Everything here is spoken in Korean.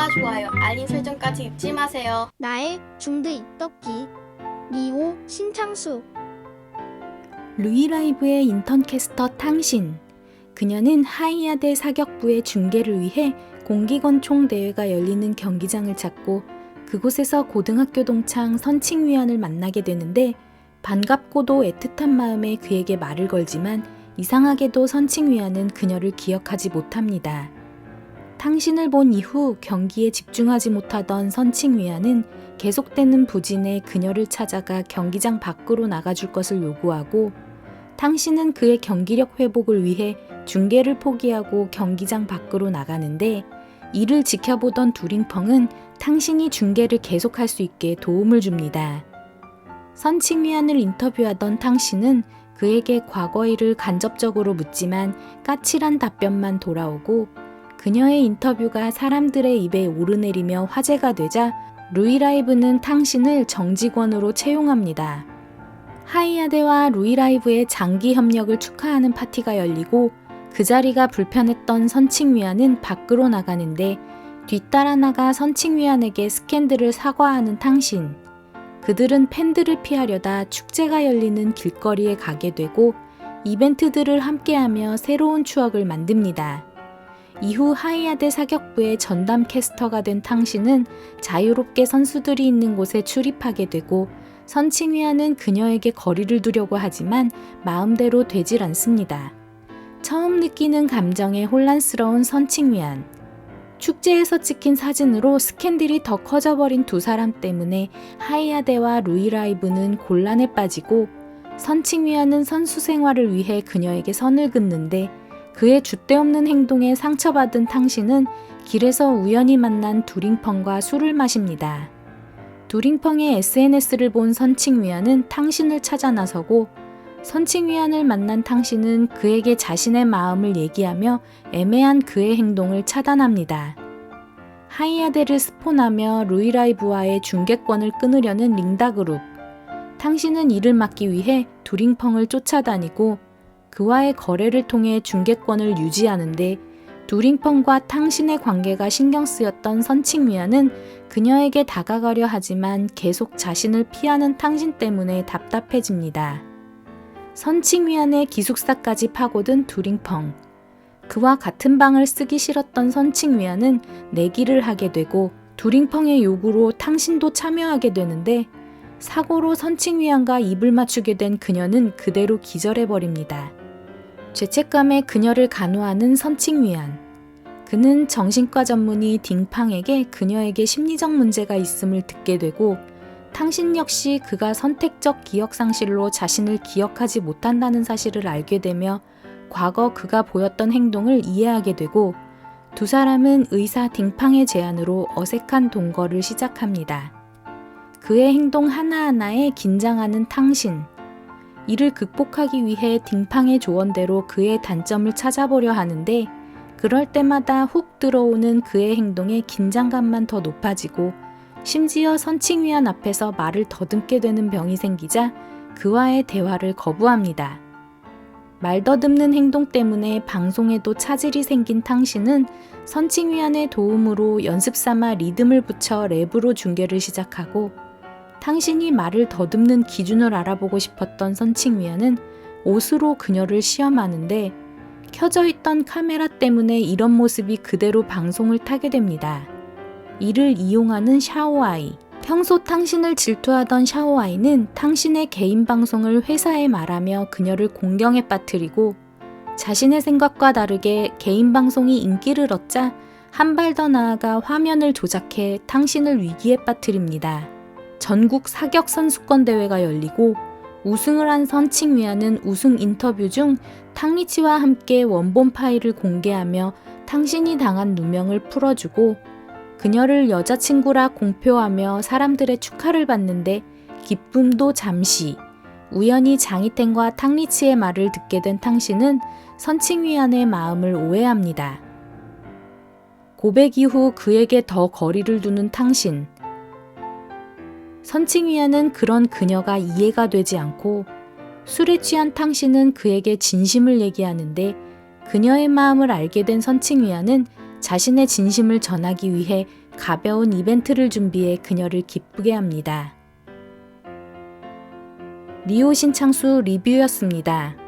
구독과 좋아요, 알림 설정까지 잊지 마세요. 나의 중드 입덕기 리오 신창수 루이라이브의 인턴 캐스터 탕신. 그녀는 하이아대 사격부의 중계를 위해 공기권총 대회가 열리는 경기장을 찾고 그곳에서 고등학교 동창 선칭위원을 만나게 되는데 반갑고도 애틋한 마음에 그에게 말을 걸지만 이상하게도 선칭위원은 그녀를 기억하지 못합니다. 탕신을 본 이후 경기에 집중하지 못하던 선칭위원은 계속되는 부진에 그녀를 찾아가 경기장 밖으로 나가줄 것을 요구하고 당신은 그의 경기력 회복을 위해 중계를 포기하고 경기장 밖으로 나가는데 이를 지켜보던 두링펑은 당신이 중계를 계속할 수 있게 도움을 줍니다. 선칭위안을 인터뷰하던 당신은 그에게 과거 일을 간접적으로 묻지만 까칠한 답변만 돌아오고 그녀의 인터뷰가 사람들의 입에 오르내리며 화제가 되자 루이라이브는 탕신을 정직원으로 채용합니다. 하이아대와 루이라이브의 장기 협력을 축하하는 파티가 열리고 그 자리가 불편했던 선칭위안은 밖으로 나가는데 뒤따라 나가 선칭위안에게 스캔들을 사과하는 탕신. 그들은 팬들을 피하려다 축제가 열리는 길거리에 가게 되고 이벤트들을 함께하며 새로운 추억을 만듭니다. 이후 하이아대 사격부의 전담 캐스터가 된 탕신은 자유롭게 선수들이 있는 곳에 출입하게 되고 선칭위안은 그녀에게 거리를 두려고 하지만 마음대로 되질 않습니다. 처음 느끼는 감정에 혼란스러운 선칭위안. 축제에서 찍힌 사진으로 스캔들이 더 커져버린 두 사람 때문에 하이아대와 루이라이브는 곤란에 빠지고 선칭위안은 선수 생활을 위해 그녀에게 선을 긋는데 그의 줏대없는 행동에 상처받은 탕신은 길에서 우연히 만난 두링펑과 술을 마십니다. 두링펑의 SNS를 본 선칭위안은 탕신을 찾아 나서고 선칭위안을 만난 탕신은 그에게 자신의 마음을 얘기하며 애매한 그의 행동을 차단합니다. 하이아데를 스폰하며 루이라이브와의 중계권을 끊으려는 링다그룹. 탕신은 이를 막기 위해 두링펑을 쫓아다니고 그와의 거래를 통해 중계권을 유지하는데 두링펑과 탕신의 관계가 신경 쓰였던 선칭위안은 그녀에게 다가가려 하지만 계속 자신을 피하는 탕신 때문에 답답해집니다. 선칭위안의 기숙사까지 파고든 두링펑. 그와 같은 방을 쓰기 싫었던 선칭위안은 내기를 하게 되고 두링펑의 요구로 탕신도 참여하게 되는데 사고로 선칭위안과 입을 맞추게 된 그녀는 그대로 기절해버립니다. 죄책감에 그녀를 간호하는 선칭위안. 그는 정신과 전문의 딩팡에게 그녀에게 심리적 문제가 있음을 듣게 되고 탕신 역시 그가 선택적 기억 상실로 자신을 기억하지 못한다는 사실을 알게 되며 과거 그가 보였던 행동을 이해하게 되고 두 사람은 의사 딩팡의 제안으로 어색한 동거를 시작합니다. 그의 행동 하나하나에 긴장하는 탕신. 이를 극복하기 위해 딩팡의 조언대로 그의 단점을 찾아보려 하는데 그럴 때마다 훅 들어오는 그의 행동에 긴장감만 더 높아지고 심지어 선칭위원 앞에서 말을 더듬게 되는 병이 생기자 그와의 대화를 거부합니다. 말 더듬는 행동 때문에 방송에도 차질이 생긴 탕신은 선칭위원의 도움으로 연습 삼아 리듬을 붙여 랩으로 중계를 시작하고 당신이 말을 더듬는 기준을 알아보고 싶었던 선칭위원은 옷으로 그녀를 시험하는데 켜져 있던 카메라 때문에 이런 모습이 그대로 방송을 타게 됩니다. 이를 이용하는 샤오아이. 평소 탕신을 질투하던 샤오아이는 탕신의 개인 방송을 회사에 말하며 그녀를 공경에 빠뜨리고 자신의 생각과 다르게 개인 방송이 인기를 얻자 한 발 더 나아가 화면을 조작해 탕신을 위기에 빠뜨립니다. 전국 사격 선수권 대회가 열리고 우승을 한 선칭위안은 우승 인터뷰 중 탕리치와 함께 원본 파일을 공개하며 당신이 당한 누명을 풀어주고 그녀를 여자친구라 공표하며 사람들의 축하를 받는데 기쁨도 잠시 우연히 장희텐과 탕리치의 말을 듣게 된 탕신은 선칭위안의 마음을 오해합니다. 고백 이후 그에게 더 거리를 두는 탕신. 선칭위안은 그런 그녀가 이해가 되지 않고 술에 취한 탕신은 그에게 진심을 얘기하는데 그녀의 마음을 알게 된 선칭위안은 자신의 진심을 전하기 위해 가벼운 이벤트를 준비해 그녀를 기쁘게 합니다. 리오 신창수 리뷰였습니다.